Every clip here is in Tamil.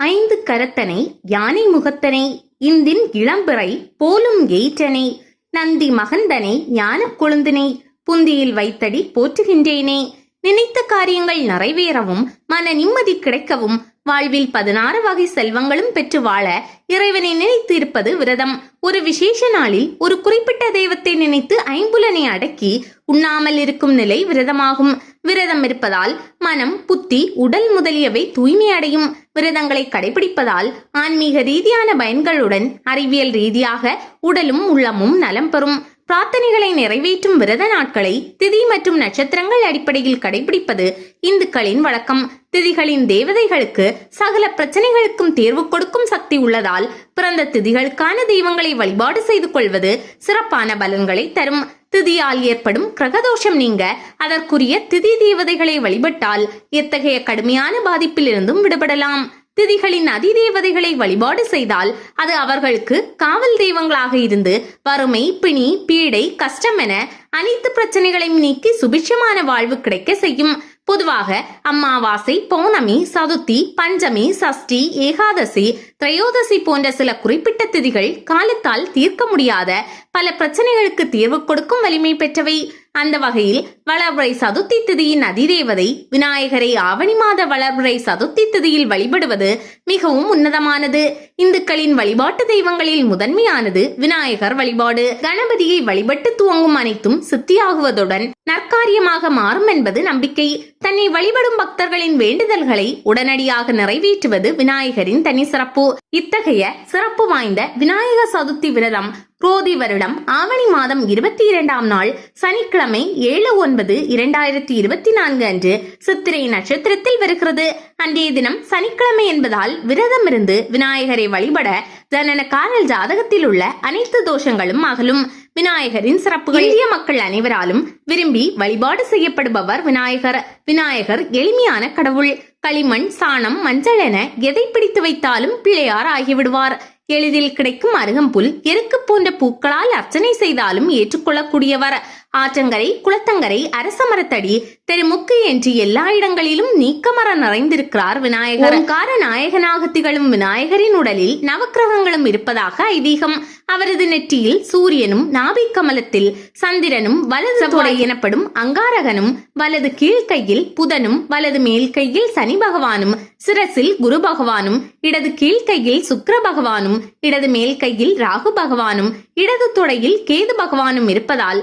ஐந்து கரத்தனை யானை முகத்தனை இந்தின் இளம்பிறை போலும் எயிற்றனை நந்தி மகந்தனை ஞான கொழுந்தினை புந்தியில் வைத்தடி போற்றுகின்றேனே. நினைத்த காரியங்கள் நிறைவேறவும் மன நிம்மதி கிடைக்கவும் வாழ்வில் பதினாறு வகை செல்வங்களும் பெற்று வாழ இறைவனை நினைத்து இருப்பது விரதம். ஒரு விசேஷ நாளில் ஒரு குறிப்பிட்ட தெய்வத்தை நினைத்து ஐம்புலனை அடக்கி உண்ணாமல் இருக்கும் நிலை விரதமாகும். விரதம் இருப்பதால் மனம் புத்தி உடல் முதலியவை தூய்மை அடையும் விரதங்களை கடைபிடிப்பதால் ஆன்மீக ரீதியான பயன்களுடன் அறிவியல் ரீதியாக உடலும் உள்ளமும் நலம் பெறும். பிரார்த்தனைகளை நிறைவேற்றும் விரத நாட்களை திதி மற்றும் நட்சத்திரங்கள் அடிப்படையில் கடைபிடிப்பது இந்துக்களின் வழக்கம். திதிகளின் தேவதைகளுக்கு சகல பிரச்சனைகளுக்கும் தேர்வு கொடுக்கும் சக்தி உள்ளதால் பிறந்த திதிகளுக்கான தெய்வங்களை வழிபாடு செய்து கொள்வது சிறப்பான பலன்களை தரும். திதியால் ஏற்படும் கிரகதோஷம் நீங்க அதற்குரிய திதி தேவதைகளை வழிபட்டால் எத்தகைய கடுமையான பாதிப்பிலிருந்தும் விடுபடலாம். திதிகளின் அதிதேவதைகளை வழிபாடு செய்தால் அது அவர்களுக்கு காவல் தெய்வங்களாக இருந்து வறுமை பிணி பீடை கஷ்டம் என அனைத்து பிரச்சனைகளையும் நீக்கி சுபிட்சமான வாழ்வு கிடைக்க செய்யும். பொதுவாக அம்மாவாசை பௌர்ணமி சதுர்த்தி பஞ்சமி சஷ்டி ஏகாதசி திரையோதசி போன்ற சில குறிப்பிட்ட திதிகள் காலத்தால் தீர்க்க முடியாத பல பிரச்சனைகளுக்கு தீர்வு கொடுக்கும் வலிமை பெற்றவை. அந்த வகையில் வளர்பிறை சதுர்த்தி திதியின் அதிதேவதை விநாயகரை ஆவணி மாத வளர்பிறை சதுர்த்தி திதியில் வழிபடுவது மிகவும் உன்னதமானது. இந்துக்களின் வழிபாட்டு தெய்வங்களில் முதன்மையானது விநாயகர் வழிபாடு. கணபதியை வழிபட்டு துவங்கும் அனைத்தும் சித்தியாகுவதுடன் நற்காரியமாக மாறும் என்பது நம்பிக்கை. தன்னை வழிபடும் பக்தர்களின் வேண்டுதல்களை உடனடியாக நிறைவேற்றுவது விநாயகரின் தனி சிறப்பு இத்தகைய சிறப்பு வாய்ந்த விநாயக சதுர்த்தி விரதம் குரோதி வருடம் ஆவணி மாதம் இருபத்தி இரண்டாம் நாள் சனிக்கிழமை ஏழு ஒன்பது ஒன்பது இரண்டாயிரத்தி இருபத்தி நான்கு அன்று சித்திரை நட்சத்திரத்தில் வருகிறது. அன்றைய தினம் சனிக்கிழமை என்பதால் விரதம் இருந்து விநாயகரை வழிபட ஜனன காரல் ஜாதகத்தில் உள்ள அனைத்து தோஷங்களும் அகலும். விநாயகரின் சிறப்புகள் இந்திய மக்கள் அனைவராலும் விரும்பி வழிபாடு செய்யப்படுபவர் விநாயகர். விநாயகர் எளிமையான கடவுள். களிமண் சாணம் மஞ்சள் என எதை பிடித்து வைத்தாலும் பிள்ளையார் ஆகிவிடுவார். எளிதில் கிடைக்கும் அருகம்புல் எருக்கு போன்ற பூக்களால் அர்ச்சனை செய்தாலும் ஏற்றுக்கொள்ளக்கூடியவர். ஆற்றங்கரை குளத்தங்கரை அரச மரத்தடி தெருமுக்கு என்று எல்லா இடங்களிலும் நீக்கமர நிறைந்திருக்கிறார் விநாயகர். ஓங்கார நாயகனாக திகழும் விநாயகரின் உடலில் நவக்கிரகங்களும் இருப்பதாக ஐதீகம். அவரது நெற்றியில் சூரியனும் நாபி கமலத்தில் சந்திரனும் வலது தொடை எனப்படும் அங்காரகனும் வலது கீழ்கையில் புதனும் வலது மேல் கையில் சனி பகவானும் சிரசில் குரு பகவானும் இடது கீழ்கையில் சுக்கிர பகவானும் இடது மேல் கையில் ராகு பகவானும் இடது தொடையில் கேது பகவானும் இருப்பதால்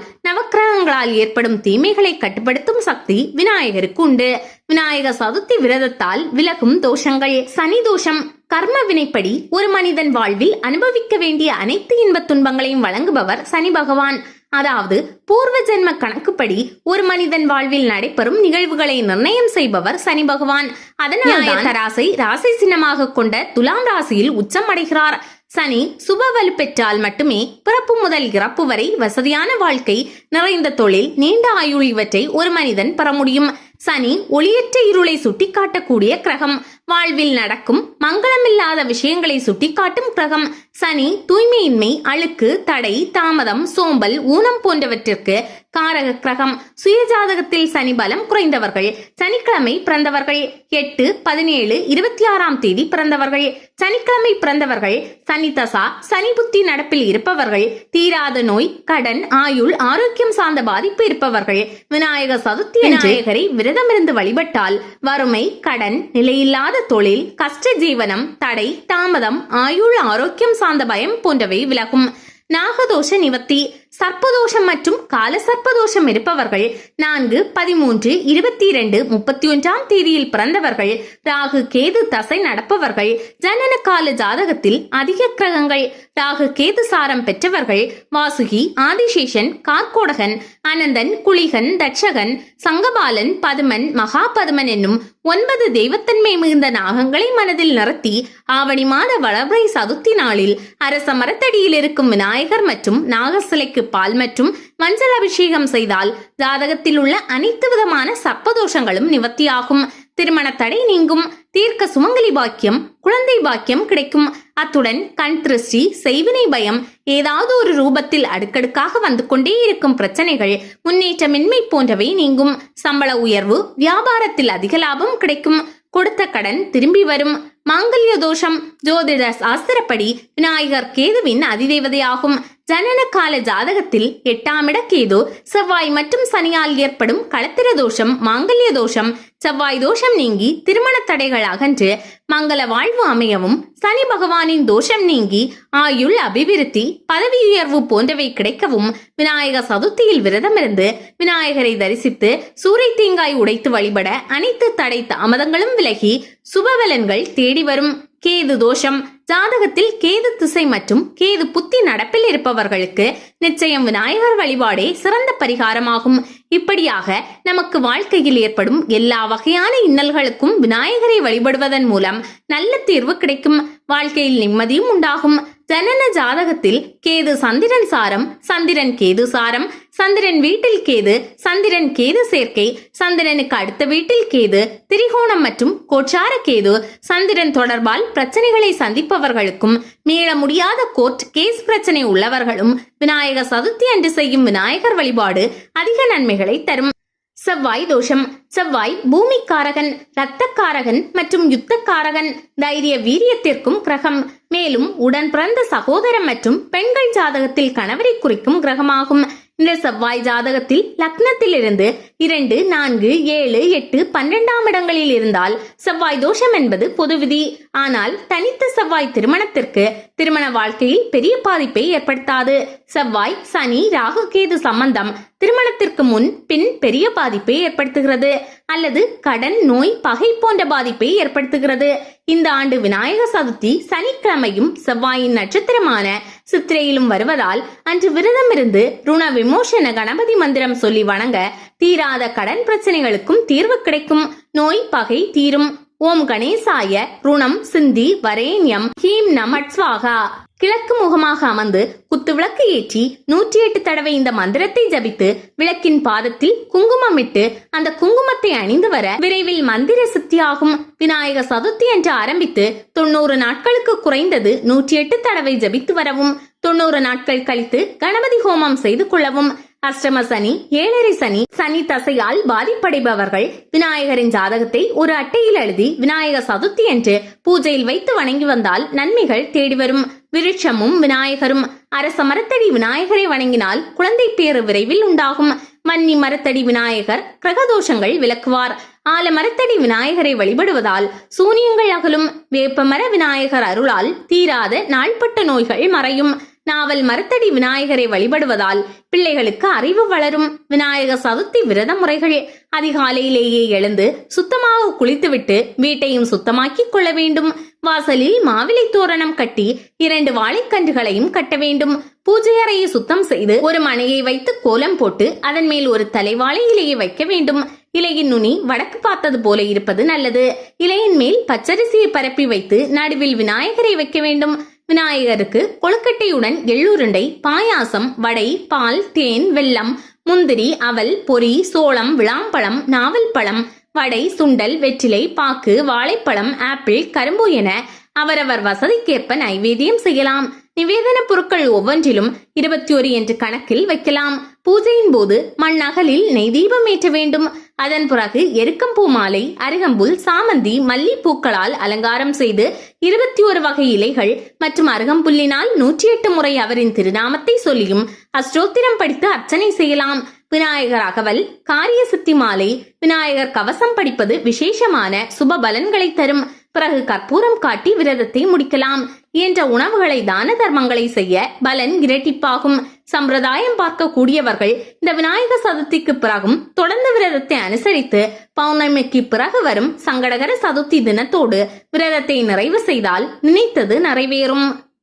நவக்கிரகங்களால் ஏற்படும் தீமைகளை கட்டுப்படுத்தும் சக்தி விநாயகருக்கு உண்டு. விநாயக சதுர்த்தி விரதத்தால் விலகும் தோஷங்கள். சனி தோஷம் கர்ம வினைப்படி ஒரு மனிதன் வாழ்வில் அனுபவிக்க வேண்டிய அனைத்து இன்பத் துன்பங்களையும் வழங்குபவர் சனி பகவான். அதாவது பூர்வ ஜென்ம கணக்குப்படி ஒரு மனிதன் வாழ்வில் நடைபெறும் நிகழ்வுகளை நிர்ணயம் செய்பவர் சனி பகவான். அதனால் தராசை ராசி சின்னமாக கொண்ட துலாம் ராசியில் உச்சம் அடைகிறார். சனி சுப வலு பெற்றால் மட்டுமே பிறப்பு முதல் இறப்பு வரை வசதியான வாழ்க்கை நிறைந்த தொழில் நீண்ட ஆயுள் இவற்றை ஒரு மனிதன் பெற முடியும். சனி ஒளியற்ற இருளை சுட்டிக்காட்டக்கூடிய கிரகம். வாழ்வில் நடக்கும் மங்களமில்லாத விஷயங்களை சுட்டிக்காட்டும் கிரகம். சனி தூய்மையின்மை அழுக்கு தடை தாமதம் சோம்பல் ஊனம் போன்றவற்றிற்கு காரக கிரகம். சுயஜாதகத்தில் சனி பலம் குறைந்தவர்கள். சனிக்கிழமை பிறந்தவர்கள். எட்டு பதினேழு இருபத்தி ஆறாம் தேதி பிறந்தவர்கள். சனிக்கிழமை பிறந்தவர்கள். சனி தசா சனி புத்தி நடப்பில் இருப்பவர்கள். தீராத நோய் கடன் ஆயுள் ஆரோக்கியம் சார்ந்த பாதிப்பு இருப்பவர்கள். விநாயக சதுர்த்தி விநாயகரை விரதமிருந்து வழிபட்டால் வறுமை கடன் நிலையில்லாத தொழில் கஷ்ட ஜீவனம் தடை தாமதம் ஆயுள் ஆரோக்கியம் சார்ந்த பயம் போன்றவை விலகும். நாகதோஷ நிவர்த்தி. சர்ப்பதோஷம் மற்றும் கால சர்ப்பதோஷம் இருப்பவர்கள் நான்கு பதிமூன்று இருபத்தி இரண்டு முப்பத்தி ஒன்றாம் தேதியில் பிறந்தவர்கள் ராகு கேது தசை நடப்பவர்கள் ஜனன கால ஜாதகத்தில் அதிக கிரகங்கள் ராகு கேது சாரம் பெற்றவர்கள் வாசுகி ஆதிசேஷன் கார்கோடகன் அனந்தன் குளிகன் தட்சகன் சங்கபாலன் பதுமன் மகாபதுமன் என்னும் ஒன்பது தெய்வத்தன்மை மிகுந்த நாகங்களை மனதில் நிறுத்தி ஆவணி மாத வளர்வை சதுர்த்தி நாளில் அரச மரத்தடியில் இருக்கும் விநாயகர் மற்றும் நாகசிலைக்கு பால் மற்றும் மஞ்சள் அபிஷேகம் செய்தால் ஜாதகத்தில் உள்ள அனைத்து விதமான சர்ப்பதோஷங்களும் நிவர்த்தியாகும். திருமண தடை நீங்கும். தீர்க்க சுமங்கலி பாக்கியம் குழந்தை பாக்கியம் கிடைக்கும். அத்துடன் கண் திருஷ்டி செய்வினை பயம் ஏதாவது ஒரு ரூபத்தில் அடுக்கடுக்காக வந்து கொண்டே இருக்கும் பிரச்சனைகள் முன்னேற்றமின்மை போன்றவை நீங்கும். சம்பள உயர்வு வியாபாரத்தில் அதிக லாபம் கிடைக்கும். கொடுத்த கடன் திரும்பி வரும். மாங்கல்ய தோஷம் ஜோதிட சாஸ்திரப்படி விநாயகர் கேதுவின் அதிதேவதையாகும். ஜனன கால ஜாதகத்தில் எட்டாம் இட கேது செவ்வாய் மற்றும் சனியால் ஏற்படும் களத்திர தோஷம் மாங்கல்ய தோஷம். செவ்வாய் தோஷம் நீங்கி திருமண தடைகள் அகன்று மங்கள வாழ்வு அமையவும் சனி பகவானின் தோஷம் நீங்கி ஆயுள் அபிவிருத்தி பதவி உயர்வு போன்றவை கிடைக்கவும் விநாயகர் சதுர்த்தியில் விரதமிருந்து விநாயகரை தரிசித்து சூறை தேங்காய் உடைத்து வழிபட அனைத்து தடை தாமதங்களும் விலகி சுபபலன்கள் தேடி வரும். கேது தோஷம். ஜாதகத்தில் கேது திசை மற்றும் கேது புத்தி நடப்பில் இருப்பவர்களுக்கு நிச்சயம் விநாயகர் வழிபாடே சிறந்த பரிகாரமாகும். இப்படியாக நமக்கு வாழ்க்கையில் ஏற்படும் எல்லா வகையான இன்னல்களுக்கும் விநாயகரை வழிபடுவதன் மூலம் நல்ல தீர்வு கிடைக்கும். வாழ்க்கையில் நிம்மதியும் உண்டாகும். ஜனன ஜாதகத்தில் கேது சந்திரன் சாரம் சந்திரன் கேது சாரம் சந்திரன் வீட்டில் கேது சந்திரன் கேது சேர்க்கை சந்திரனுக்கு அடுத்த வீட்டில் கேது திரிகோணம் மற்றும் கோச்சார கேது சந்திரன் தொடர்பால் பிரச்சனைகளை சந்திப்பவர்களுக்கும் மீள முடியாத கோர்ட் கேஸ் பிரச்சனை உள்ளவர்களும் விநாயகர் சதுர்த்தி அன்று செய்யும் விநாயகர் வழிபாடு அதிக நன்மைகளை தரும். செவ்வாய் தோஷம். செவ்வாய் பூமிக்காரகன் ரத்தக்காரகன் மற்றும் யுத்தக்காரகன். தைரிய வீரியத்திற்கும் கிரகம். மேலும் உடன் பிறந்த சகோதரம் மற்றும் பெண்கள் ஜாதகத்தில் கணவரை குறிக்கும் கிரகமாகும். இந்த செவ்வாய் ஜாதகத்தில் லக்னத்தில் இருந்து இரண்டு நான்கு ஏழு எட்டு பன்னிரெண்டாம் இடங்களில் இருந்தால் செவ்வாய் தோஷம் என்பது பொது விதி ஆனால் தனித்த செவ்வாய் திருமணத்திற்கு திருமண வாழ்க்கையில் பெரிய பாதிப்பை ஏற்படுத்தாது. செவ்வாய் சனி ராகு கேது சம்பந்தம் திருமணத்திற்கு முன் பின் பெரிய பாதிப்பை ஏற்படுத்துகிறது. அல்லது கடன் நோய் பகை போன்ற பாதிப்பை ஏற்படுத்துகிறது. இந்த ஆண்டு விநாயகர் சதுர்த்தி சனிக்கிழமையும் செவ்வாயின் நட்சத்திரமான சித்திரையிலும் வருவதால் அன்று விரதம் இருந்து ருண விமோசன கணபதி மந்திரம் சொல்லி வணங்க தீராத கடன் பிரச்சனைகளுக்கும் தீர்வு கிடைக்கும். நோய் பகை தீரும். ஓம் கணேசாய ருணம் சிந்தி வரேண்யம் ஹீம் நமட்ஸ்வாகா கிழக்கு முகமாக அமர்ந்து குத்து விளக்கு ஏற்றி நூற்றி எட்டு தடவை இந்த மந்திரத்தை ஜபித்து விளக்கின் பாதத்தில் குங்குமமிட்டு அந்த குங்குமத்தை அணிந்து வர விரைவில் மந்திர சித்தியாகும் விநாயக சதுர்த்தி என்று ஆரம்பித்து தொண்ணூறு நாட்களுக்கு குறைந்தது நூற்றி எட்டு தடவை ஜபித்து வரவும் தொண்ணூறு நாட்கள் கழித்து கணபதி ஹோமம் செய்து கொள்ளவும் அஷ்டம சனி ஏழரை சனி சனி தசையால் பாதிப்படைபவர்கள். விநாயகரின் ஜாதகத்தை ஒரு அட்டையில் எழுதி விநாயக சதுர்த்தி என்று பூஜையில் வைத்து வணங்கி வந்தால் நன்மைகள் தேடி வரும். விருட்சமும் விநாயகரும் அரச மரத்தடி விநாயகரை வணங்கினால் குழந்தை பேறு விரைவில் உண்டாகும். மன்னி மரத்தடி விநாயகர் கிரகதோஷங்கள் விளக்குவார். ஆல மரத்தடி விநாயகரை வழிபடுவதால் சூனியங்கள் அகலும். வேப்பமர விநாயகர் அருளால் தீராத நாள்பட்ட நோய்கள் மறையும். நாவல் மரத்தடி விநாயகரை வழிபடுவதால் பிள்ளைகளுக்கு அறிவு வளரும். விநாயகர் சதுர்த்தி விரத முறைகள். அதிகாலையிலேயே எழுந்து சுத்தமாக குளித்துவிட்டு வீட்டையும் சுத்தமாக்கிக் கொள்ள வேண்டும். வாசலில் மாவிலை தோரணம் கட்டி இரண்டு வாழைக்கன்றுகளையும் கட்ட வேண்டும். பூஜை அறையை சுத்தம் செய்து ஒரு மனையை வைத்து கோலம் போட்டு அதன் மேல் ஒரு தலைவாழை இலையை வைக்க வேண்டும். இலையின் நுனி வடக்கு பார்த்தது போல இருப்பது நல்லது. இலையின் மேல் பச்சரிசியை பரப்பி வைத்து நடுவில் விநாயகரை வைக்க வேண்டும். விநாயகருக்கு கொழுக்கட்டையுடன் எள்ளுருண்டை பாயாசம் வடை பால் தேன் வெல்லம் முந்திரி அவல் பொரி சோளம் விளாம்பழம் நாவல் பழம் வடை சுண்டல் வெற்றிலை பாக்கு வாழைப்பழம் ஆப்பிள் கரும்பு என அவரவர் வசதிக்கேற்ப நைவேத்தியம் செய்யலாம். நிவேதன பொருட்கள் ஒவ்வொன்றிலும் இருபத்தி ஒரு என்று கணக்கில் வைக்கலாம். பூஜையின் போது மண்ணகலில் நெய் தீபம் ஏற்ற வேண்டும். அதன் பிறகு எருக்கம்பூ மாலை அருகம்புல் சாமந்தி மல்லிப்பூக்களால் அலங்காரம் செய்து இருபத்தி ஒரு வகை இலைகள் மற்றும் அருகம்புல்லினால் நூற்றி எட்டு முறை அவரின் திருநாமத்தை சொல்லியும் அஷ்டோத்திரம் படித்து அர்ச்சனை செய்யலாம். விநாயகர் அகவல் காரிய சித்தி மாலை விநாயகர் கவசம் படிப்பது விசேஷமான சுப பலன்களை தரும். பிறகு கற்பூரம் காட்டி விரதத்தை முடிக்கலாம். என்ற உணவுகளை தான தர்மங்களை செய்ய பலன் இரட்டிப்பாகும். சம்பிரதாயம் பார்க்கக்கூடியவர்கள் இந்த விநாயகர் சதுர்த்திக்கு பிறகும் தொடர்ந்து விரதத்தை அனுசரித்து பௌர்ணமிக்கு பிறகு வரும் சங்கடகர சதுர்த்தி தினத்தோடு விரதத்தை நிறைவு செய்தால் நினைத்தது நிறைவேறும்.